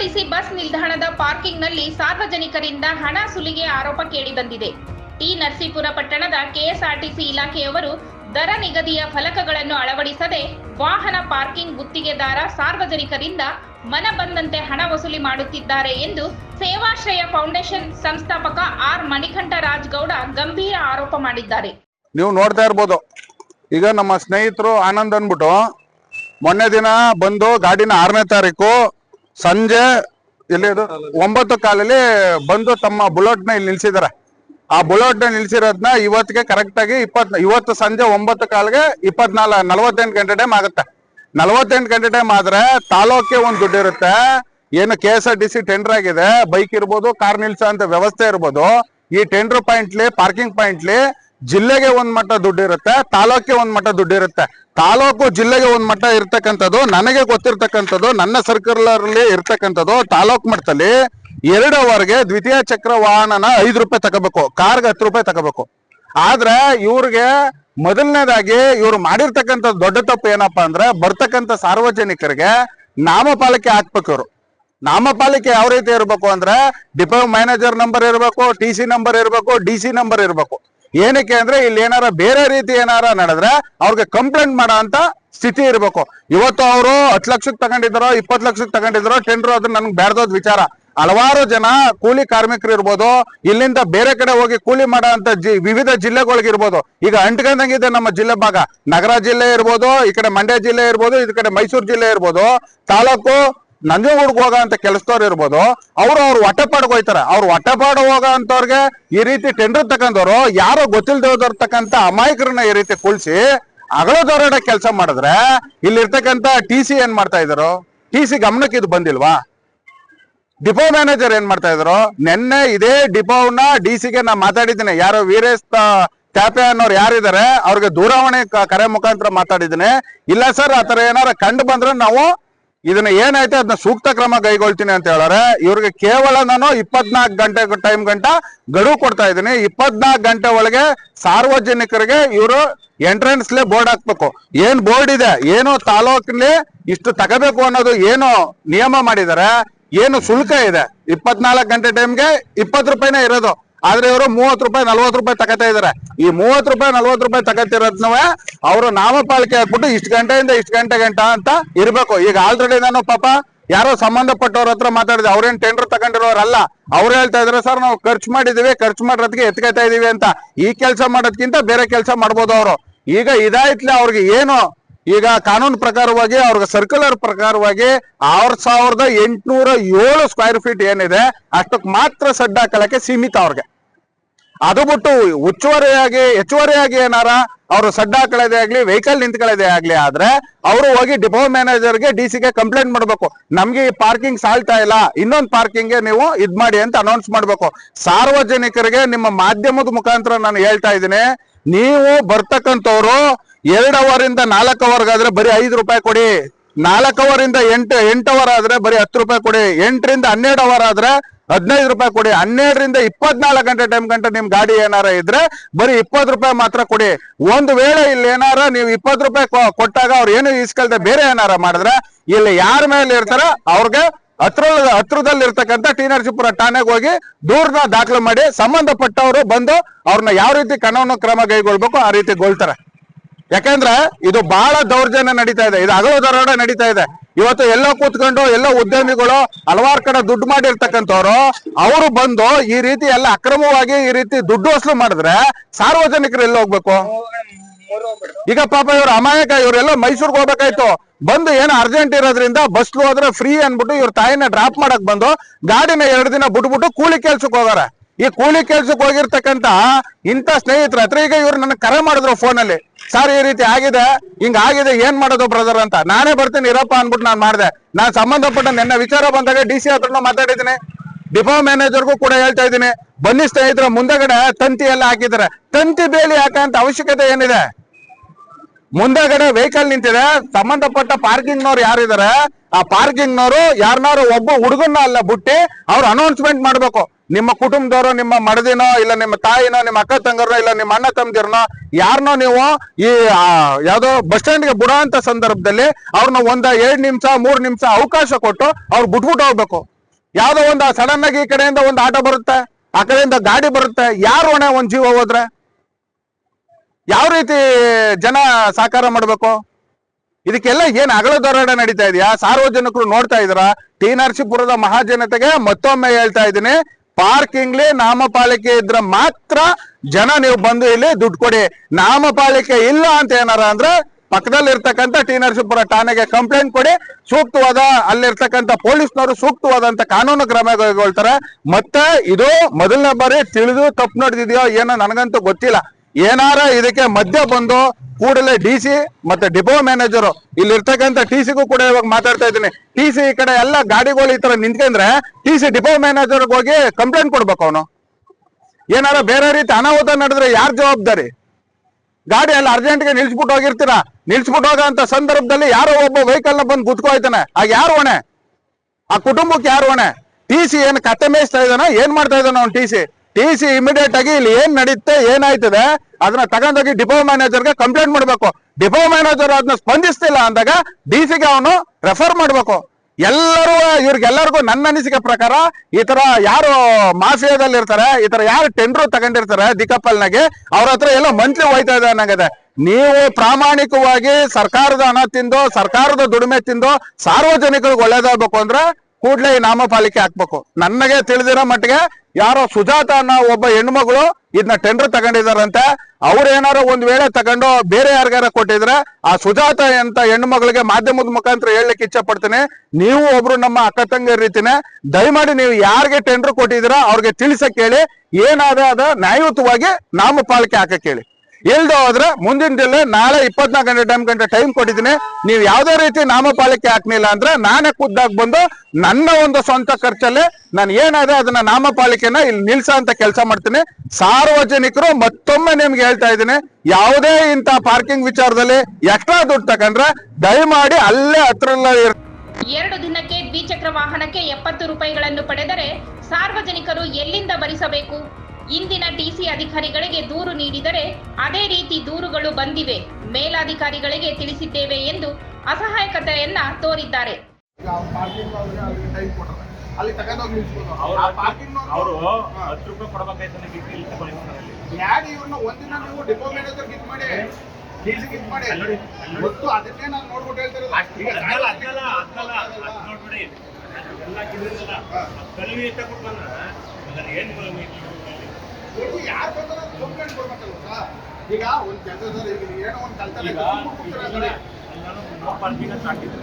KSRTC bus ನಿಲ್ದಾಣದ ಪಾರ್ಕಿಂಗ್ನಲ್ಲಿ ಸಾರ್ವಜನಿಕರಿಂದ ಹಣ ಸುಲಿಗೆ ಆರೋಪ ಕೇಳಿಬಂದಿದೆ ಟಿ ನರಸೀಪುರ ಪಟ್ಟಣದ ಕೆಎಸ್ಆರ್ಟಿಸಿ ಇಲಾಖೆಯವರು ದರ ನಿಗದಿಯ ಫಲಕಗಳನ್ನು ಅಳವಡಿಸದೆ ವಾಹನ ಪಾರ್ಕಿಂಗ್ ಗುತ್ತಿಗೆದಾರ ಸಾರ್ವಜನಿಕರಿಂದ ಮನ ಬಂದಂತೆ ಹಣ ವಸೂಲಿ ಮಾಡುತ್ತಿದ್ದಾರೆ ಎಂದು ಸೇವಾಶ್ರಯ ಫೌಂಡೇಶನ್ ಸಂಸ್ಥಾಪಕ ಆರ್ ಮಣಿಕಂಠ ರಾಜ್ಗೌಡ ಗಂಭೀರ ಆರೋಪ ಮಾಡಿದ್ದಾರೆ. ನೀವು ನೋಡ್ತಾ ಇರ್ಬೋದು. ಈಗ ನಮ್ಮ ಸ್ನೇಹಿತರು ಆನಂದ್ ಅಂದ್ಬಿಟ್ಟು ಮೊನ್ನೆ ದಿನ ಬಂದು ಗಾಡಿನ ಆರನೇ ತಾರೀಕು ಸಂಜೆ ಎಲ್ಲಿ ಅದು? ಒಂಬತ್ತು ಕಾಲಲ್ಲಿ ಬಂದು ತಮ್ಮ ಬುಲೆಟ್ನ ಇಲ್ಲಿ ನಿಲ್ಸಿದಾರೆ. ಆ ಬುಲೆಟ್ನ ನಿಲ್ಸಿರೋದ್ನ ಇವತ್ತಿಗೆ ಕರೆಕ್ಟ್ ಆಗಿ ಇಪ್ಪತ್ ಇವತ್ತು ಸಂಜೆ ಒಂಬತ್ತು ಕಾಲ್ಗೆ ಇಪ್ಪತ್ನಾಲ್ ನಲವತ್ತೆಂಟು ಗಂಟೆ ಟೈಮ್ ಆಗುತ್ತೆ. ನಲವತ್ತೆಂಟು ಗಂಟೆ ಟೈಮ್ ಆದ್ರೆ ತಾಲೂಕಿಗೆ ಒಂದ್ ದುಡ್ಡು ಇರುತ್ತೆ. ಏನು K S R T C tender ಆಗಿದೆ. ಬೈಕ್ ಇರ್ಬೋದು ಕಾರ್ ನಿಲ್ಸೋ ಅಂತ ವ್ಯವಸ್ಥೆ ಇರ್ಬೋದು. ಈ ಟೆಂಡರ್ ಪಾಯಿಂಟ್ಲಿ ಪಾರ್ಕಿಂಗ್ ಪಾಯಿಂಟ್ಲಿ ಜಿಲ್ಲೆಗೆ ಒಂದ್ ಮಟ್ಟ ದುಡ್ಡು ಇರುತ್ತೆ ತಾಲೂಕಿಗೆ ಒಂದ್ ಮಟ್ಟ ದುಡ್ಡು ಇರುತ್ತೆ ತಾಲೂಕು ಜಿಲ್ಲೆಗೆ ಒಂದ್ ಮಟ್ಟ ಇರ್ತಕ್ಕಂಥದ್ದು, ನನಗೆ ಗೊತ್ತಿರ್ತಕ್ಕಂಥದ್ದು, ನನ್ನ ಸರ್ಕಲರ್ಲಿ ಇರ್ತಕ್ಕಂಥದ್ದು ತಾಲೂಕ್ ಮಟ್ಟದಲ್ಲಿ ಎರಡು ಅವರ್ಗೆ ದ್ವಿತೀಯ ಚಕ್ರ ವಾಹನನ ಐದು ರೂಪಾಯಿ ತಗೋಬೇಕು, ಕಾರ್ಗೆ ಹತ್ತು ರೂಪಾಯಿ ತಗೋಬೇಕು. ಆದ್ರೆ ಇವ್ರಿಗೆ ಮೊದಲನೇದಾಗಿ ಇವ್ರು ಮಾಡಿರ್ತಕ್ಕಂಥ ದೊಡ್ಡ ತಪ್ಪು ಏನಪ್ಪಾ ಅಂದ್ರೆ, ಬರ್ತಕ್ಕಂಥ ಸಾರ್ವಜನಿಕರಿಗೆ ನಾಮಪಾಲಿಕೆ ಹಾಕ್ಬೇಕು ಇವ್ರು. ನಾಮಪಾಲಿಕೆ ಯಾವ ರೀತಿ ಇರಬೇಕು ಅಂದ್ರೆ, ಡಿಪೋ ಮ್ಯಾನೇಜರ್ ನಂಬರ್ ಇರಬೇಕು, ಟಿ ಸಿ ನಂಬರ್ ಇರಬೇಕು, ಡಿ ಸಿ ನಂಬರ್ ಇರಬೇಕು. ಏನಕ್ಕೆ ಅಂದ್ರೆ ಇಲ್ಲಿ ಏನಾರ ಬೇರೆ ರೀತಿ ಏನಾರ ನಡೆದ್ರೆ ಅವ್ರಿಗೆ ಕಂಪ್ಲೇಂಟ್ ಮಾಡೋ ಅಂತ ಸ್ಥಿತಿ ಇರಬೇಕು. ಇವತ್ತು ಅವರು ಹತ್ತು ಲಕ್ಷಕ್ಕೆ ತಗೊಂಡಿದ್ದಾರೋ, ಇಪ್ಪತ್ತು ಲಕ್ಷಕ್ಕೆ ತಗೊಂಡಿದ್ದಾರೋ ಟೆಂಡರ್ ಅದು ನನ್ಗೆ ಬೇಡದೋದ್ ವಿಚಾರ. ಹಲವಾರು ಜನ ಕೂಲಿ ಕಾರ್ಮಿಕರು ಇರ್ಬೋದು, ಇಲ್ಲಿಂದ ಬೇರೆ ಕಡೆ ಹೋಗಿ ಕೂಲಿ ಮಾಡೋ ಅಂತ ಜಿ, ವಿವಿಧ ಜಿಲ್ಲೆಗಳಿಗಿರ್ಬೋದು ಈಗ ಅಂಟ್ಕೊಂಡಂಗಿದೆ ನಮ್ಮ ಜಿಲ್ಲೆ ಭಾಗ. ನಗರ ಜಿಲ್ಲೆ ಇರ್ಬೋದು, ಈ ಕಡೆ ಮಂಡ್ಯ ಜಿಲ್ಲೆ ಇರ್ಬೋದು, ಈ ಕಡೆ ಮೈಸೂರು ಜಿಲ್ಲೆ ಇರ್ಬೋದು, ತಾಲೂಕು ನಂಜನಗೂಡ್ಗೆ ಹೋಗ ಅಂತ ಕೆಲಸದವ್ರು ಇರ್ಬೋದು, ಅವ್ರು ಅವ್ರು ಹೊಟ್ಟೆಪಾಡ್ಗೆ ಹೋಯ್ತಾರೆ ಅವ್ರು ಹೊಟ್ಟೆಪಾಡು ಹೋಗೋ ಅಂತವ್ರಿಗೆ ಈ ರೀತಿ ಟೆಂಡರ್ ತಗೊಂಡವ್ರು ಯಾರೋ ಗೊತ್ತಿಲ್ದೆ ಹೋದಿರ್ತಕ್ಕಂಥ ಅಮಾಯಕರನ್ನ ಈ ರೀತಿ ಕುಳ್ಸಿ ಅಗಳದೊರಡ ಕೆಲಸ ಮಾಡಿದ್ರೆ ಇಲ್ಲಿರ್ತಕ್ಕಂಥ ಟಿ ಸಿ ಏನ್ ಮಾಡ್ತಾ ಇದ್ರು? ಟಿ ಸಿ ಗಮನಕ್ಕೆ ಇದು ಬಂದಿಲ್ವಾ? ಡಿಪೋ ಮ್ಯಾನೇಜರ್ ಏನ್ ಮಾಡ್ತಾ ಇದ್ರು? ನಿನ್ನೆ ಇದೇ ಡಿಪೋನ ಡಿ ಸಿಗೆ ನಾ ಮಾತಾಡಿದ್ದೀನಿ. ಯಾರೋ ವೀರೇಶ್ ತ್ಯಾಪೆ ಅನ್ನೋರು ಯಾರಿದ್ದಾರೆ ಅವ್ರಿಗೆ ದೂರವಾಣಿ ಕರೆ ಮುಖಾಂತರ ಮಾತಾಡಿದ್ದೀನಿ. ಇಲ್ಲ ಸರ್ ಆತರ ಏನಾರ ಕಂಡು ಬಂದ್ರೆ ನಾವು ಇದನ್ನ ಏನೈತೆ ಅದನ್ನ ಸೂಕ್ತ ಕ್ರಮ ಕೈಗೊಳ್ತೀನಿ ಅಂತ ಹೇಳಾರೆ. ಇವ್ರಿಗೆ ಕೇವಲ ನಾನು ಇಪ್ಪತ್ನಾಲ್ಕು ಗಂಟೆ ಟೈಮ್ ಗಂಟ ಗಡುವು ಕೊಡ್ತಾ ಇದ್ದೀನಿ. ಇಪ್ಪತ್ನಾಲ್ಕು ಗಂಟೆ ಒಳಗೆ ಸಾರ್ವಜನಿಕರಿಗೆ ಇವರು ಎಂಟ್ರೆನ್ಸ್ಲೇ ಬೋರ್ಡ್ ಹಾಕ್ಬೇಕು. ಏನ್ ಬೋರ್ಡ್ ಇದೆ? ಏನು ತಾಲೂಕಿನಲ್ಲಿ ಇಷ್ಟು ತಗೋಬೇಕು ಅನ್ನೋದು ಏನು ನಿಯಮ ಮಾಡಿದ್ದಾರೆ. ಏನು ಶುಲ್ಕ ಇದೆ? ಇಪ್ಪತ್ನಾಲ್ಕು ಗಂಟೆ ಟೈಮ್ಗೆ ಇಪ್ಪತ್ತು ರೂಪಾಯಿನೇ ಇರೋದು. ಆದ್ರೆ ಇವರು ಮೂವತ್ತು ರೂಪಾಯಿ, ನಲ್ವತ್ತು ರೂಪಾಯಿ ತಗೋತಾ ಇದಾರೆ. ಈ ಮೂವತ್ತು ರೂಪಾಯಿ, ನಲ್ವತ್ತು ರೂಪಾಯಿ ತಗೋತಿರೋದ್ನವ ಅವರು ನಾಮಪಾಲಿಕೆ ಹಾಕ್ಬಿಟ್ಟು ಇಷ್ಟು ಗಂಟೆಯಿಂದ ಇಷ್ಟು ಗಂಟೆ ಗಂಟ ಅಂತ ಇರ್ಬೇಕು. ಈಗ ಆಲ್ರೆಡಿ ನಾನು ಪಾಪ ಯಾರೋ ಸಂಬಂಧಪಟ್ಟವ್ರ ಹತ್ರ ಮಾತಾಡಿದೆ. ಅವ್ರೇನ್ ಟೆಂಡರ್ ತಗೊಂಡಿರೋರಲ್ಲ, ಅವ್ರು ಹೇಳ್ತಾ ಇದ್ರೆ, ಸರ್, ನಾವು ಖರ್ಚು ಮಾಡಿದೀವಿ, ಖರ್ಚು ಮಾಡೋದಕ್ಕೆ ಎತ್ಕೊತಾ ಇದೀವಿ ಅಂತ. ಈ ಕೆಲಸ ಮಾಡೋದ್ಕಿಂತ ಬೇರೆ ಕೆಲಸ ಮಾಡ್ಬೋದು ಅವರು. ಈಗ ಇದಾಯ್ತಲೆ ಅವ್ರಿಗೆ ಏನು? ಈಗ ಕಾನೂನು ಪ್ರಕಾರವಾಗಿ, ಅವ್ರಿಗೆ ಸರ್ಕ್ಯುಲರ್ ಪ್ರಕಾರವಾಗಿ ಆರ್ ಸಾವಿರದ ಎಂಟುನೂರ ಏಳು ಸ್ಕ್ವೇರ್ ಫೀಟ್ ಏನಿದೆ ಅಷ್ಟಕ್ಕೆ ಮಾತ್ರ ಸಡ್ಡ ಹಾಕಲಕ್ಕೆ ಸೀಮಿತ ಅವ್ರಿಗೆ. ಅದು ಬಿಟ್ಟು ಹೆಚ್ಚುವರಿಯಾಗಿ ಹೆಚ್ಚುವರಿಯಾಗಿ ಏನಾರ ಅವರು ಸಡ್ಡ ಹಾಕೊಳ್ಳೋದೇ ಆಗ್ಲಿ ವೆಹಿಕಲ್ ನಿಂತ್ಕೊಳ್ಳೋದೇ ಆಗ್ಲಿ ಆದ್ರೆ ಅವರು ಹೋಗಿ ಡಿಪೋ ಮ್ಯಾನೇಜರ್ಗೆ ಡಿ ಸಿಗೆ ಕಂಪ್ಲೇಂಟ್ ಮಾಡ್ಬೇಕು. ನಮ್ಗೆ ಈ ಪಾರ್ಕಿಂಗ್ ಸಾಲ್ತಾ ಇಲ್ಲ. ಇನ್ನೊಂದು ಪಾರ್ಕಿಂಗ್ಗೆ ನೀವು ಇದ್ ಮಾಡಿ ಅಂತ ಅನೌನ್ಸ್ ಮಾಡ್ಬೇಕು. ಸಾರ್ವಜನಿಕರಿಗೆ ನಿಮ್ಮ ಮಾಧ್ಯಮದ ಮುಖಾಂತರ ನಾನು ಹೇಳ್ತಾ ಇದ್ದೀನಿ. ನೀವು ಬರ್ತಕ್ಕಂಥವ್ರು ಎರಡು ಅವರ್ ಇಂದ ನಾಲ್ಕು ಅವರ್ಗಾದ್ರೆ ಬರೀ ಐದು ರೂಪಾಯಿ ಕೊಡಿ. ನಾಲ್ಕು ಅವರ್ ಇಂದ ಎಂಟು ಎಂಟು ಅವರ್ ಆದ್ರೆ ಬರೀ ಹತ್ತು ರೂಪಾಯಿ ಕೊಡಿ. ಎಂಟರಿಂದ ಹನ್ನೆರಡು ಅವರ್ ಆದ್ರೆ ಹದಿನೈದು ರೂಪಾಯಿ ಕೊಡಿ. ಹನ್ನೆರಡರಿಂದ ಇಪ್ಪತ್ನಾಲ್ಕು ಗಂಟೆ ಟೈಮ್ ಗಂಟೆ ನಿಮ್ ಗಾಡಿ ಏನಾರ ಇದ್ರೆ ಬರೀ ಇಪ್ಪತ್ತು ರೂಪಾಯಿ ಮಾತ್ರ ಕೊಡಿ. ಒಂದು ವೇಳೆ ಇಲ್ಲಿ ಏನಾರ ನೀವು ಇಪ್ಪತ್ತು ರೂಪಾಯಿ ಕೊಟ್ಟಾಗ ಅವ್ರು ಏನು ಇಸ್ಕಲ್ದೆ ಬೇರೆ ಏನಾರ ಮಾಡಿದ್ರೆ ಇಲ್ಲಿ ಯಾರ ಮೇಲೆ ಇರ್ತಾರ ಅವ್ರಿಗೆ ಹತ್ರ ಹತ್ರದಲ್ಲಿ ಇರ್ತಕ್ಕಂಥ ಟಿ ಠಾಣೆಗೆ ಹೋಗಿ ದೂರನ ದಾಖಲು ಮಾಡಿ ಸಂಬಂಧಪಟ್ಟವರು ಬಂದು ಅವ್ರನ್ನ ಯಾವ ರೀತಿ ಕಾನೂನು ಕ್ರಮ ಕೈಗೊಳ್ಬೇಕು ಆ ರೀತಿ ಗೊಳ್ತಾರೆ. ಯಾಕಂದ್ರೆ ಇದು ಬಹಳ ದೌರ್ಜನ್ಯ ನಡೀತಾ ಇದೆ. ಇದು ಅಗಲು ದರೋಡ ನಡೀತಾ ಇದೆ. ಇವತ್ತು ಎಲ್ಲೋ ಕೂತ್ಕೊಂಡು ಎಲ್ಲೋ ಉದ್ಯಮಿಗಳು ಹಲವಾರು ಕಡೆ ದುಡ್ಡು ಮಾಡಿರ್ತಕ್ಕಂಥವ್ರು, ಅವರು ಬಂದು ಈ ರೀತಿ ಎಲ್ಲ ಅಕ್ರಮವಾಗಿ ಈ ರೀತಿ ದುಡ್ಡು ವಸೂಲು ಮಾಡಿದ್ರೆ ಸಾರ್ವಜನಿಕರು ಎಲ್ಲಿ ಹೋಗ್ಬೇಕು? ಈಗ ಪಾಪ ಇವ್ರು ಅಮಾಯಕ, ಇವರೆಲ್ಲ ಮೈಸೂರ್ಗೆ ಹೋಗ್ಬೇಕಾಯ್ತು. ಬಂದು ಏನ್ ಅರ್ಜೆಂಟ್ ಇರೋದ್ರಿಂದ ಬಸ್ ಹೋದ್ರೆ ಫ್ರೀ ಅನ್ಬಿಟ್ಟು ಇವ್ರ ತಾಯಿನ ಡ್ರಾಪ್ ಮಾಡಕ್ ಬಂದು ಗಾಡಿನ ಎರಡು ದಿನ ಬಿಟ್ಬಿಟ್ಟು ಕೂಲಿ ಕೆಲ್ಸಕ್ಕೆ ಹೋಗಾರ. ಈ ಕೂಲಿ ಕೆಲ್ಸಕ್ಕೆ ಹೋಗಿರ್ತಕ್ಕಂತ ಇಂಥ ಸ್ನೇಹಿತರ ಹತ್ರ ಈಗ ಇವ್ರು ನನಗೆ ಕರೆ ಮಾಡಿದ್ರು ಫೋನಲ್ಲಿ ಸರ್, ಈ ರೀತಿ ಆಗಿದೆ. ಹಿಂಗ ಆಗಿದೆ, ಏನ್ ಮಾಡೋದು ಬ್ರದರ್ ಅಂತ. ನಾನೇ ಬರ್ತೀನಿ, ಇರಪ್ಪ ಅನ್ಬಿಟ್ಟು ನಾನು ಮಾಡಿದೆ. ನಾನು ಸಂಬಂಧಪಟ್ಟ ನಿನ್ನೆ ವಿಚಾರ ಬಂದಾಗ ಡಿ ಸಿ ಹತ್ರನೂ ಮಾತಾಡಿದ್ದೀನಿ. ಡಿಪೋ ಮ್ಯಾನೇಜರ್ಗೂ ಕೂಡ ಹೇಳ್ತಾ ಇದ್ದೀನಿ. ಬನ್ನಿ ಸ್ನೇಹಿತರ, ಮುಂದಗಡೆ ತಂತಿ ಎಲ್ಲ ಹಾಕಿದ್ದಾರೆ. ತಂತಿ ಬೇಲಿ ಹಾಕಂತ ಅವಶ್ಯಕತೆ ಏನಿದೆ? ಮುಂದಗಡೆ ವೆಹಿಕಲ್ ನಿಂತಿದೆ. ಸಂಬಂಧಪಟ್ಟ ಪಾರ್ಕಿಂಗ್ ನವ್ರು ಯಾರಿದ್ದಾರೆ? ಆ ಪಾರ್ಕಿಂಗ್ ನವರು ಯಾರನ್ನಾರು ಒಬ್ಬ ಹುಡುಗನ್ನ ಅಲ್ಲ, ಬುಟ್ಟಿ, ಅವ್ರು ಅನೌನ್ಸ್ಮೆಂಟ್ ಮಾಡ್ಬೇಕು. ನಿಮ್ಮ ಕುಟುಂಬದವರು, ನಿಮ್ಮ ಮಡದಿನೋ, ಇಲ್ಲ ನಿಮ್ಮ ತಾಯಿನೋ, ನಿಮ್ಮ ಅಕ್ಕ ತಂಗರನೋ, ಇಲ್ಲ ನಿಮ್ಮ ಅಣ್ಣ ತಮ್ಮದಿರನೋ ಯಾರನ್ನೋ ನೀವು ಈ ಯಾವುದೋ ಬಸ್ ಸ್ಟ್ಯಾಂಡ್ಗೆ ಬಿಡೋ ಅಂತ ಸಂದರ್ಭದಲ್ಲಿ ಅವ್ರನ್ನ ಒಂದ ಎರಡ್ ನಿಮಿಷ, ಮೂರ್ ನಿಮಿಷ ಅವಕಾಶ ಕೊಟ್ಟು ಅವ್ರು ಬಿಟ್ಬಿಟ್ಟು ಹೋಗ್ಬೇಕು. ಯಾವ್ದೋ ಒಂದು ಸಡನ್ ಆಗಿ ಈ ಕಡೆಯಿಂದ ಒಂದು ಆಟೋ ಬರುತ್ತೆ, ಆ ಕಡೆಯಿಂದ ಗಾಡಿ ಬರುತ್ತೆ, ಯಾರು ಹೊಣೆ ಒಂದ್ ಜೀವ ಹೋದ್ರೆ? ಯಾವ ರೀತಿ ಜನ ಸಾಕಾರ ಮಾಡ್ಬೇಕು? ಇದಕ್ಕೆಲ್ಲ ಏನ್ ಅಗಲ ಧೋರಣೆ ನಡೀತಾ ಇದೆಯಾ? ಸಾರ್ವಜನಿಕರು ನೋಡ್ತಾ ಇದ್ರ ಟಿ ನರಸೀಪುರದ ಮಹಾಜನತೆಗೆ ಮತ್ತೊಮ್ಮೆ ಹೇಳ್ತಾ ಇದ್ದೀನಿ. ಪಾರ್ಕಿಂಗ್ಲಿ ನಾಮಪಾಲಿಕೆ ಇದ್ರೆ ಮಾತ್ರ ಜನ ನೀವು ಬಂದು ಇಲ್ಲಿ ದುಡ್ಡು ಕೊಡಿ. ನಾಮಪಾಲಿಕೆ ಇಲ್ಲ ಅಂತ ಏನಾರ ಅಂದ್ರೆ ಪಕ್ಕದಲ್ಲಿ ಇರ್ತಕ್ಕಂಥ ಟಿ ನರಸೀಪುರ ಠಾಣೆಗೆ ಕಂಪ್ಲೇಂಟ್ ಕೊಡಿ. ಸೂಕ್ತವಾದ ಅಲ್ಲಿರ್ತಕ್ಕಂಥ ಪೊಲೀಸ್ನವರು ಸೂಕ್ತವಾದಂತ ಕಾನೂನು ಕ್ರಮ ಕೈಗೊಳ್ತಾರೆ. ಮತ್ತೆ ಇದು ಮೊದಲನೇ ಬಾರಿ ತಿಳಿದು ತಪ್ಪು ನಡೆದಿದೆಯೋ ಏನೋ ನನಗಂತೂ ಗೊತ್ತಿಲ್ಲ. ಏನಾರ ಇದಕ್ಕೆ ಮಧ್ಯ ಬಂದು ಕೂಡಲೇ ಡಿ ಸಿ ಮತ್ತೆ ಡಿಪೋ ಮ್ಯಾನೇಜರ್ ಇಲ್ಲಿ ಇರ್ತಕ್ಕಂಥ ಟಿ ಸಿಗೂ ಕೂಡ ಇವಾಗ ಮಾತಾಡ್ತಾ ಇದ್ದೀನಿ. ಟಿ ಸಿ ಈ ಕಡೆ ಎಲ್ಲ ಗಾಡಿಗಳು ಈ ತರ ನಿಂತ್ಕೊಂಡ್ರೆ ಟಿ ಸಿ ಡಿಪೋ ಮ್ಯಾನೇಜರ್ ಹೋಗಿ ಕಂಪ್ಲೇಂಟ್ ಕೊಡ್ಬೇಕು ಅವನು. ಏನಾರ ಬೇರೆ ರೀತಿ ಅನಾಹುತ ನಡೆದ್ರೆ ಯಾರ ಜವಾಬ್ದಾರಿ? ಗಾಡಿ ಎಲ್ಲ ಅರ್ಜೆಂಟ್ಗೆ ನಿಲ್ಸ್ಬಿಟ್ಟು ಹೋಗಿರ್ತೀರಾ? ನಿಲ್ಸ್ಬಿಟ್ಟು ಹೋಗಂತ ಸಂದರ್ಭದಲ್ಲಿ ಯಾರೋ ಒಬ್ಬ ವೆಹಿಕಲ್ನ ಬಂದು ಕುತ್ಕೋಯ್ತಾನೆ ಆಗ ಯಾರು ಹೊಣೆ? ಆ ಕುಟುಂಬಕ್ಕೆ ಯಾರು ಹೊಣೆ? ಟಿ ಸಿ ಏನ್ ಕತ್ತೆ ಮೇಯಿಸ್ತಾ ಇದ್ದಾನ, ಏನ್ ಮಾಡ್ತಾ ಇದ್ದಾನ ಅವ್ನು T C T C immediate ಆಗಿ ಇಲ್ಲಿ ಏನ್ ನಡೀತೆ, ಏನಾಯ್ತದೆ, ಅದನ್ನ ತಗೊಂಡೋಗಿ ಡಿಪೋ ಮ್ಯಾನೇಜರ್ಗೆ ಕಂಪ್ಲೇಂಟ್ ಮಾಡ್ಬೇಕು. ಡಿಪೋ ಮ್ಯಾನೇಜರ್ ಅದನ್ನ ಸ್ಪಂದಿಸ್ತಿಲ್ಲ ಅಂದಾಗ ಡಿ ಸಿಗೆ ಅವನು ರೆಫರ್ ಮಾಡ್ಬೇಕು. ಎಲ್ಲರೂ, ಇವ್ರಿಗೆಲ್ಲರಿಗೂ ನನ್ನ ಅನಿಸಿಕೆ ಪ್ರಕಾರ ಈ ತರ ಯಾರು ಮಾಫಿಯಾದಲ್ಲಿ ಇರ್ತಾರೆ, ಈ ತರ ಯಾರು ಟೆಂಡರ್ ತಗೊಂಡಿರ್ತಾರೆ ದಿಕ್ಕಪ್ಪಲ್ನಾಗೆ ಅವ್ರ ಹತ್ರ ಎಲ್ಲ ಮಂತ್ಲಿ ಹೋಯ್ತಾ ಇದೆ ಅನ್ನಂಗಿದೆ. ನೀವು ಪ್ರಾಮಾಣಿಕವಾಗಿ ಸರ್ಕಾರದ ಹಣ ತಿಂದು, ಸರ್ಕಾರದ ದುಡಿಮೆ ತಿಂದು ಸಾರ್ವಜನಿಕರಿಗೆ ಒಳ್ಳೇದಾಗಬೇಕು ಅಂದ್ರೆ ಕೂಡ್ಲೇ ಈ ನಾಮಪಾಲಿಕೆ ಹಾಕ್ಬೇಕು. ನನಗೆ ತಿಳಿದಿರೋ ಮಟ್ಟಿಗೆ ಯಾರೋ ಸುಜಾತ ಅನ್ನೋ ಒಬ್ಬ ಹೆಣ್ಮಗಳು ಇದನ್ನ ಟೆಂಡರ್ ತಗೊಂಡಿದಾರಂತೆ ಅವ್ರು ಏನಾರೋ ಒಂದ್ ವೇಳೆ ತಗೊಂಡು ಬೇರೆ ಯಾರಿಗಾರ ಕೊಟ್ಟಿದ್ರೆ ಆ ಸುಜಾತ ಅಂತ ಹೆಣ್ಮಗಳಿಗೆ ಮಾಧ್ಯಮದ ಮುಖಾಂತರ ಹೇಳಲಿಕ್ಕೆ ಇಚ್ಛೆ ಪಡ್ತೀನಿ ನೀವು ಒಬ್ರು ನಮ್ಮ ಅಕ್ಕ ತಂಗಿ ರೀತಿನೇ ದಯಮಾಡಿ ನೀವು ಯಾರಿಗೆ ಟೆಂಡರ್ ಕೊಟ್ಟಿದ್ದೀರಾ ಅವ್ರಿಗೆ ತಿಳಿಸಕ್ ಹೇಳಿ ಏನಾದ ಅದ ನ್ಯಾಯಯುತವಾಗಿ ನಾಮಪಾಲಿಕೆ ಹಾಕಕ್ಕೆ ಹೇಳಿ ಇಲ್ದ ಹೋದ್ರೆ ಮುಂದಿನ ದಿನ ನಾಳೆ ಇಪ್ಪತ್ನಾಲ್ಕು ಗಂಟೆ ಟೈಮ್ ಗಂಟೆ ಟೈಮ್ ಕೊಟ್ಟಿದ್ದೀನಿ. ನೀವು ಯಾವ್ದೇ ರೀತಿ ನಾಮಪಾಲಿಕೆ ಹಾಕ್ಲಿಲ್ಲ ಅಂದ್ರೆ ನಾನೇ ಖುದ್ದಾಗಿ ಬಂದು ನನ್ನ ಒಂದು ಸ್ವಂತ ಖರ್ಚಲ್ಲಿ ನಾನು ಏನಾದ್ರೆ ಅದನ್ನ ನಾಮಪಾಲಿಕೆನ ಇಲ್ಲಿ ನಿಲ್ಸ ಅಂತ ಕೆಲಸ ಮಾಡ್ತೀನಿ. ಸಾರ್ವಜನಿಕರು ಮತ್ತೊಮ್ಮೆ ನಿಮ್ಗೆ ಹೇಳ್ತಾ ಇದ್ದೀನಿ, ಯಾವುದೇ ಇಂತ ಪಾರ್ಕಿಂಗ್ ವಿಚಾರದಲ್ಲಿ ಎಕ್ಸ್ಟ್ರಾ ದುಡ್ಡು ತಗೊಂಡ್ರೆ ದಯಮಾಡಿ ಅಲ್ಲೇ ಇರ್ ಎರಡು ದಿನಕ್ಕೆ ದ್ವಿಚಕ್ರ ವಾಹನಕ್ಕೆ ಎಪ್ಪತ್ತು ರೂಪಾಯಿಗಳನ್ನು ಪಡೆದರೆ ಸಾರ್ವಜನಿಕರು ಎಲ್ಲಿಂದ ಭರಿಸಬೇಕು? ಇಂದಿನ ಟಿಸಿ ಅಧಿಕಾರಿಗಳಿಗೆ ದೂರು ನೀಡಿದರೆ ಅದೇ ರೀತಿ ದೂರುಗಳು ಬಂದಿವೆ. ಮೇಲಾಧಿಕಾರಿಗಳಿಗೆ ತಿಳಿಸಿದ್ದೇವೆ ಎಂದು ಅಸಹಾಯಕತೆಯನ್ನ ತೋರಿದ್ದಾರೆ. ಅಲ್ಲಿ ತಗೊಂಡೋಗಿ ನಿಲ್ಸ್ಬೋದು. ಅವ್ರು ಆ ಪಾರ್ಕಿಂಗ್ ಅವರು ಹತ್ತು ರೂಪಾಯಿ ಕೊಡ್ಬೇಕಾಯ್ತು ನನಗೆ ಇಲ್ಲಿ ತಗೊಳ್ಳಿ ಅಲ್ಲಿ ಯಾರು ಇವ್ರನ್ನ ಒಂದಿನ ನೀವು ಡಿಪೋ ಮ್ಯಾನೇಜರ್ ಗಿಟ್ ಮಾಡಿ ಡಿಸಿ ಗಿಟ್ ಮಾಡಿ ಅಲ್ಲಿ ನೋಡಿ, ಗೊತ್ತು ಅದನ್ನೇ ನಾನು ನೋಡ್ಬಿಟ್ಟು ಹೇಳ್ತಿರೋದು ಈಗ ಅದ್ನಲ್ಲ ಅದ್ನಲ್ಲ ಅದ್ನಲ್ಲ ಅದ್ ನೋಡ್ಬಿಡಿ. ಎಲ್ಲ ಕಿರಿದಿಲ್ಲ ಕಲ್ವಿ ಅಂತ ಕೊಟ್ಬಂದ್ರೆ ಅದನ್ನ ಏನ್ ಕಲ್ವಿ ಒಟ್ಟು ಯಾರು ಬಂದ್ರೆ ಕಂಪ್ಲೇಂಟ್ ಕೊಡ್ಬೇಕಲ್ವ ಸರ್? ಈಗ ಒಂದ್ ಈಗ ಏನೋ ಒಂದು ಕಲ್ತಲ್ಲ ಈಗ ನಾನು ನೋ ಪಾರ್ಕಿಂಗ್ ಅಂತ ಹಾಕಿದ್ದೆ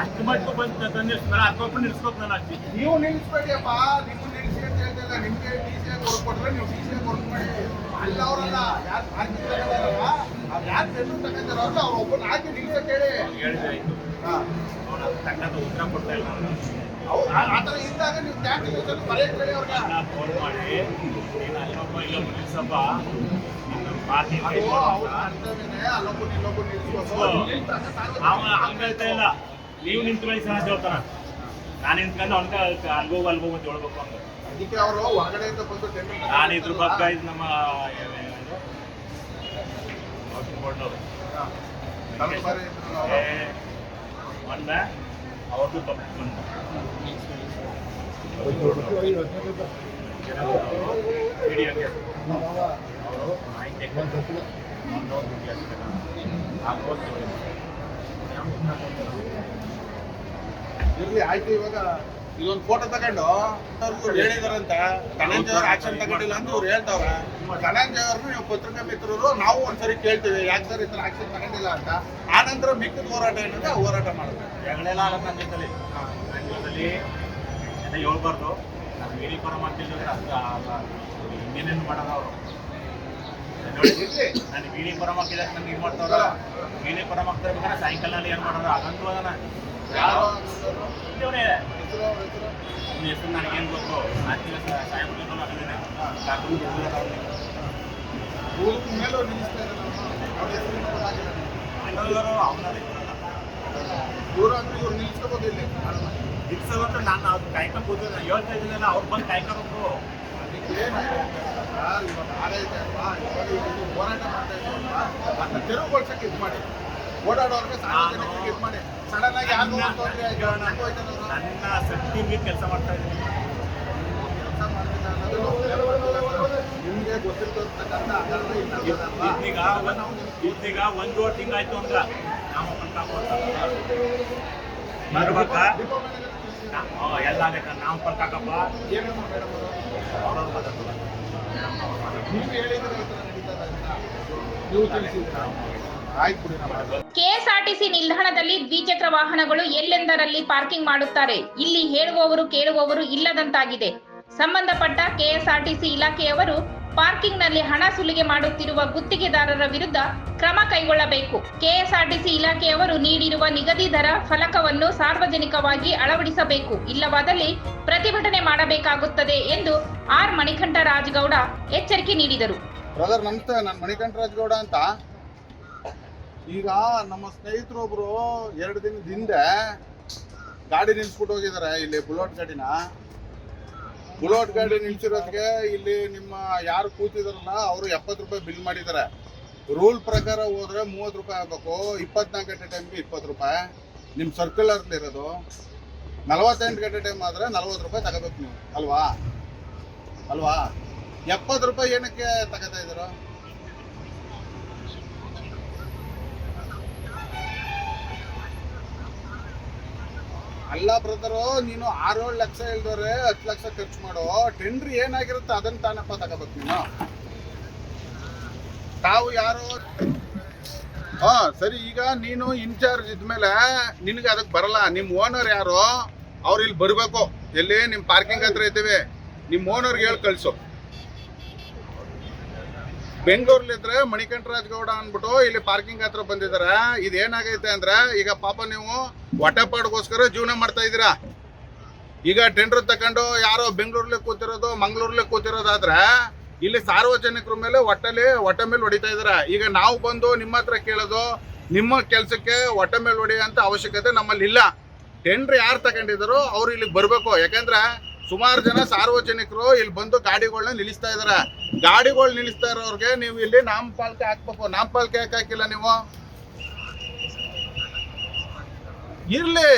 ಅಷ್ಟು ಮಟ್ಟು ಬಂದು ತಂದಿರ್ತಾರೆ ಹತ್ತು ನಿಲ್ಸ್ಬೇಕು ನಾನು ಅಷ್ಟೇ. ನೀವು ನಿಲ್ಲಿಸ್ಬೇಡಿ ಅಪ್ಪ ನೀವು ನಿಲ್ಲಿಸಿ ಅಂತ ಹೇಳ್ತಿಲ್ಲ ನಿಮ್ಗೆ ಡಿ ಸಿ ನೀವು ಡಿ ಸಿ ಮಾಡಿ. ಅಲ್ಲ ಅವರಲ್ಲ ಯಾರು ಪಾರ್ಕಿಂಗ್ ತಗೊಂಡಾರಲ್ಲ ಅವ್ರು ಯಾರು ಟೆಂಡರ್ ತಗೊಂಡಿರೋಲ್ಲ ಅವ್ರು ಒಬ್ಬನ ಹಾಕಿ ನಿಲ್ಸಕ್ಕೆ ಹೇಳಿ. ಹೇಳಿದ್ರೆ ಆಯ್ತು. ಹಾ. ತಕ್ಕಂತ ಉತ್ತರ ಕೊಡ್ತಾ ಇಲ್ಲ. ಅವ್ನು. ಅವ್ರು ಆ ಆ ಥರ ಇದ್ದಾಗ ನೀವು ಕ್ಯಾನ್ಸಲ್ ಬರೆಯಕ್ಕೆ ಹೇಳಿ ಅವ್ರಿಗೆ. ನಾನು ಫೋನ್ ಮಾಡಿ ನೀನು ಅಲ್ಲೊಬ್ಬ ಇಲ್ಲೊಬ್ಬ ನಿಲ್ಸಪ್ಪ. ನಿನ್ನ ಪಾರ್ಟಿ ಅವನ ಹಂಗ ಹೇಳ್ತಾ ಇಲ್ಲ. ನೀವು ನಿಂತ್ಕೊಳ್ಳಿ ಸಹ ಅಂತ ಹೇಳ್ತಾನ. ನಾನು ನಿಂತ್ಕೊಂಡು ಅವನ್ಗೆ ಅಲ್ಗೋಗ ಅಲ್ಗೋಗ ಅಂತ ಹೇಳ್ಬೇಕು ಅಂತ ಅದಕ್ಕೆ ಅವರು ಹೊರಗಡೆಯಿಂದ ಬಂದು ನಾನು ಇದ್ರ ಪಕ್ಕ ಇದು ನಮ್ಮ ಒನ್ ಅವ್ರದ್ದು ತಪ್ಪು ಅವರು ಮಾಹಿತಿ ಇರ್ಲಿ ಆಯ್ತು ಇವಾಗ ಇದೊಂದು ಫೋಟೋ ತಗೊಂಡು ಹೇಳಿದಾರಂತ ಧನಂಜಯ ಅವ್ರ ಆಕ್ಷನ್ ತಗೊಂಡಿಲ್ಲ ಅಂತ ಅವ್ರು ಹೇಳ್ತಾವ್ರ. ಧನಂಜಯ ಅವ್ರನ್ನ ನೀವು ಪತ್ರಿಕಾ ಮಿತ್ರರು ನಾವು ಒಂದ್ಸರಿ ಕೇಳ್ತೀವಿ ಯಾಕೆ ಸರ್ ಈ ಥರ ಆಕ್ಷನ್ ತಗೊಂಡಿಲ್ಲ ಅಂತ. ಆ ನಂತರ ಮಿಕ್ಕಿದ ಹೋರಾಟ ಏನಂದ್ರೆ ಹೋರಾಟ ಮಾಡ್ತಾರೆ. ಜಗಳೇನ ಆಗಲ್ಲ ನನ್ನ ಜೊತೆಲಿ ಜೊತೆಲಿ ಎಲ್ಲ ಹೇಳ್ಬಾರ್ದು. ನಾನು ಅದು ಅಲ್ಲ ಇನ್ನೇನೇನು ಮಾಡೋದು ಅವರು? ನನಗೆ ನಾನು ವೀಡಿ ಪರ ನಾನು ಇದು ಮಾಡ್ತಾವ್ರ. ಸಾಯಂಕಾಲ ಏನು ಮಾಡೋದು ಅದಂತೂ ಅದನ್ನ ಹೆಸರು ನನಗೇನು ಗೊತ್ತು ಗೊತ್ತಾಗಿಲ್ಲ ಅವನದೇ ಇವ್ರು ಅಂದ್ರೆ ಇವ್ರು ನಿಲ್ಲಿಸ್ಕೋಬೋದು ಇಲ್ಲಿ ನಿಲ್ಸೋದು ಅಂತ ನಾನು ಅವ್ರು ಕಾಯ್ಕೊಂಡು ಕೂತಿದ್ದೆ ನಾನು ಹೇಳ್ತಾ ಇದ್ದೀನಲ್ಲ ಅವ್ರು ಹೋರಾಟ ಮಾಡ್ತಾ ಇದ್ದೀವಲ್ವಾ ಅದನ್ನ ತೆರವುಗೊಳಿಸಕ್ಕೆ ಇದು ಮಾಡಿ ಓಡಾಡೋರ್ಗೆ ಸಾರ್ವಜನಿಕರಿಗೆ ಇದು ಮಾಡಿ ನನ್ನ ಶಕ್ತಿ ಮೀರಿ ಕೆಲಸ ಮಾಡ್ತಾ ಇದ್ದೀನಿ. ನಿಮ್ಗೆ ಗೊತ್ತಿರ್ತಕ್ಕಂಥ? ಇದೀಗ ಒಂದು ಅಂದ್ರ ನಾವು ಬರ್ಬೇಕಾ? ಎಲ್ಲ ಲೆಕ್ಕ ನಾವು ಮಾತಾಡ್ತಾರೆ. ನೀವು ಹೇಳಿದ್ರೆ ಆಯ್ತು ಬಿಡಿ ನಮ್ಮ ಕೆಎಸ್ಆರ್ಟಿಸಿ ನಿಲ್ದಾಣದಲ್ಲಿ ದ್ವಿಚಕ್ರ ವಾಹನಗಳು ಎಲ್ಲೆಂದರಲ್ಲಿ ಪಾರ್ಕಿಂಗ್ ಮಾಡುತ್ತಾರೆ? ಇಲ್ಲಿ ಹೇಳುವವರು ಕೇಳುವವರು ಇಲ್ಲದಂತಾಗಿದೆ. ಸಂಬಂಧಪಟ್ಟ ಕೆಎಸ್ಆರ್ಟಿಸಿ ಇಲಾಖೆಯವರು ಪಾರ್ಕಿಂಗ್ನಲ್ಲಿ ಹಣ ಸುಲಿಗೆ ಮಾಡುತ್ತಿರುವ ಗುತ್ತಿಗೆದಾರರ ವಿರುದ್ಧ ಕ್ರಮ ಕೈಗೊಳ್ಳಬೇಕು. ಕೆಎಸ್ಆರ್ಟಿಸಿ ಇಲಾಖೆಯವರು ನೀಡಿರುವ ನಿಗದಿ ದರ ಫಲಕವನ್ನು ಸಾರ್ವಜನಿಕವಾಗಿ ಅಳವಡಿಸಬೇಕು. ಇಲ್ಲವಾದಲ್ಲಿ ಪ್ರತಿಭಟನೆ ಮಾಡಬೇಕಾಗುತ್ತದೆ ಎಂದು ಆರ್ ಮಣಿಕಂಠ ರಾಜಗೌಡ ಎಚ್ಚರಿಕೆ ನೀಡಿದರು. ಬ್ರದರ್ ನಮಸ್ತೆ ನಾನು ಮಣಿಕಂಠ ರಾಜಗೌಡ ಅಂತ ಈಗ ನಮ್ಮ ಸ್ನೇಹಿತರು ಒಬ್ರು ಎರಡು ದಿನದ ಹಿಂದೆ ಗಾಡಿ ನಿಲ್ಸ್ಬಿಟ್ಟು ಹೋಗಿದ್ದಾರೆ ಇಲ್ಲಿ ಬುಲೋಟ್ ಗಾಡಿನ. ಬುಲೋಟ್ ಗಾಡಿ ನಿಲ್ಸಿರೋದಕ್ಕೆ ಇಲ್ಲಿ ನಿಮ್ಮ ಯಾರು ಕೂತಿದಾರಲ್ಲ, ಅವರು ಎಪ್ಪತ್ತು ರೂಪಾಯಿ ಬಿಲ್ ಮಾಡಿದ್ದಾರೆ ರೂಲ್ ಪ್ರಕಾರ ಹೋದ್ರೆ ಮೂವತ್ತು ರೂಪಾಯಿ ಆಗಬೇಕು, ಇಪ್ಪತ್ನಾಲ್ಕು ಗಂಟೆ ಟೈಮ್ಗೆ ಇಪ್ಪತ್ತು ರೂಪಾಯಿ. ನಿಮ್ಮ ಸರ್ಕ್ಯುಲರ್ಲಿ ಇರೋದು. ನಲವತ್ತೆಂಟು ಗಂಟೆ ಟೈಮ್ ಆದರೆ ನಲ್ವತ್ತು ರೂಪಾಯಿ ತಗೋಬೇಕು ನೀವು, ಅಲ್ವಾ? ಅಲ್ವಾ? ಎಪ್ಪತ್ತು ರೂಪಾಯಿ ಏನಕ್ಕೆ ತಗೋತಾ ಇದ್ರು ಅಲ್ಲ ಬ್ರದರು ನೀನು ಆರೇಳು ಲಕ್ಷ ಇಲ್ದವ್ರೆ ಹತ್ತು ಲಕ್ಷ ಖರ್ಚು ಮಾಡೋ. ಟೆಂಡ್ರ್ ಏನಾಗಿರುತ್ತೆ ಅದನ್ನ ತಾನಪ್ಪ ತಗೋಬೇಕು ನೀನು. ತಾವು ಯಾರು? ಹಾ, ಸರಿ, ಈಗ ನೀನು ಇನ್ಚಾರ್ಜ್ ಇದ್ಮೇಲೆ ನಿನಗೆ ಅದಕ್ಕೆ ಬರಲ್ಲ. ನಿಮ್ಮ ಓನರ್ ಯಾರು? ಅವ್ರು ಇಲ್ಲಿ ಬರಬೇಕು. ಎಲ್ಲಿ? ನಿಮ್ಮ ಪಾರ್ಕಿಂಗ್ ಹತ್ರ ಇದ್ದೀವಿ. ನಿಮ್ಮ ಓನರ್ಗೆ ಹೇಳಿ ಕಳಿಸು. ಬೆಂಗಳೂರಲ್ಲಿದ್ರೆ ಮಣಿಕಂಠರಾಜ್ ಗೌಡ ಅಂದ್ಬಿಟ್ಟು ಇಲ್ಲಿ ಪಾರ್ಕಿಂಗ್ ಹತ್ರ ಬಂದಿದ್ದಾರೆ ಇದೇನಾಗೈತೆ ಅಂದ್ರೆ ಈಗ ಪಾಪ ನೀವು ಹೊಟ್ಟೆಪಾಡ್ಗೋಸ್ಕರ ಜೀವನ ಮಾಡ್ತಾ ಇದ್ದೀರಾ? ಈಗ ಟೆಂಡರ್ ತಗೊಂಡು ಯಾರೋ ಬೆಂಗಳೂರಲ್ಲಿ ಕೂತಿರೋದು ಮಂಗಳೂರಲ್ಲಿ ಕೂತಿರೋದಾದ್ರೆ ಇಲ್ಲಿ ಸಾರ್ವಜನಿಕರ ಮೇಲೆ ಒಟ್ಟಲ್ಲಿ ಹೊಟ್ಟೆ ಮೇಲೆ ಹೊಡಿತಾ ಇದ್ದಾರೆ. ಈಗ ನಾವು ಬಂದು ನಿಮ್ಮ ಹತ್ರ ಕೇಳೋದು, ನಿಮ್ಮ ಕೆಲಸಕ್ಕೆ ಹೊಟ್ಟೆ ಮೇಲೆ ಹೊಡೆಯುವಂತ ಅವಶ್ಯಕತೆ ನಮ್ಮಲ್ಲಿ ಇಲ್ಲ. ಟೆಂಡರ್ ಯಾರು ತಗೊಂಡಿದ್ದಾರೋ ಅವ್ರು ಇಲ್ಲಿಗೆ ಬರಬೇಕು. ಯಾಕಂದ್ರೆ ಸುಮಾರು ಜನ ಸಾರ್ವಜನಿಕರು ಇಲ್ಲಿ ಬಂದು ಗಾಡಿಗಳನ್ನ ನಿಲ್ಲಿಸ್ತಾ ಇದಾರೆ. ಗಾಡಿಗಳು ನಿಲ್ಲಿಸ್ತಾ ಇರೋರ್ಗೆ ನೀವು ಇಲ್ಲಿ ನಾಮಪಾಲಿಕೆ ಹಾಕ್ಬೇಕು. ನಾಮಪಾಲಿಕೆ ಯಾಕೆ ಹಾಕಿಲ್ಲ ನೀವು? ಇರ್ಲಿ.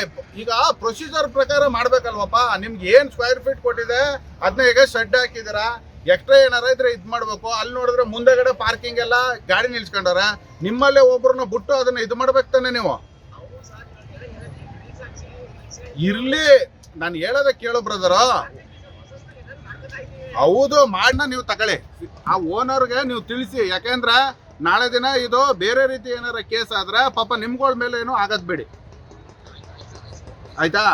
ಈಗ ಪ್ರೊಸೀಜರ್ ಪ್ರಕಾರ ಮಾಡ್ಬೇಕಲ್ವಪ್ಪ? ನಿಮ್ಗೆ ಏನ್ ಸ್ಕ್ವೇರ್ ಫೀಟ್ ಕೊಟ್ಟಿದೆ? ಅದನ್ನ ಈಗ ಶೆಡ್ ಹಾಕಿದಿರಾ. ಎಕ್ಸ್ಟ್ರಾ ಏನಾರ ಇದ್ರೆ ಇದು ಮಾಡ್ಬೇಕು. ಅಲ್ಲಿ ನೋಡಿದ್ರೆ ಮುಂದೆಗಡೆ ಪಾರ್ಕಿಂಗ್ ಎಲ್ಲ ಗಾಡಿ ನಿಲ್ಸ್ಕೊಂಡಾರ ನಿಮ್ಮಲ್ಲೇ ಒಬ್ರನ್ನ ಬಿಟ್ಟು ಅದನ್ನ ಇದು ಮಾಡ್ಬೇಕು ತಾನೆ ನೀವು? ಇರ್ಲಿ. ನಾನು ಹೇಳೋದ ಕೇಳು ಬ್ರದರು ಹೌದು, ಮಾಡ್ನ ನೀವು ತಗೊಳ್ಳಿ. ಆ ಓನರ್ಗೆ ನೀವು ತಿಳಿಸಿ. ಯಾಕೆಂದ್ರೆ ನಾಳೆ ದಿನ ಇದು ಬೇರೆ ರೀತಿ ಏನಾರ ಕೇಸ್ ಆದ್ರೆ ಪಾಪ ನಿಮ್ಗಳ ಮೇಲೆ ಏನು ಆಗದ್ ಬಿಡಿ. ಆಯ್ತಾ?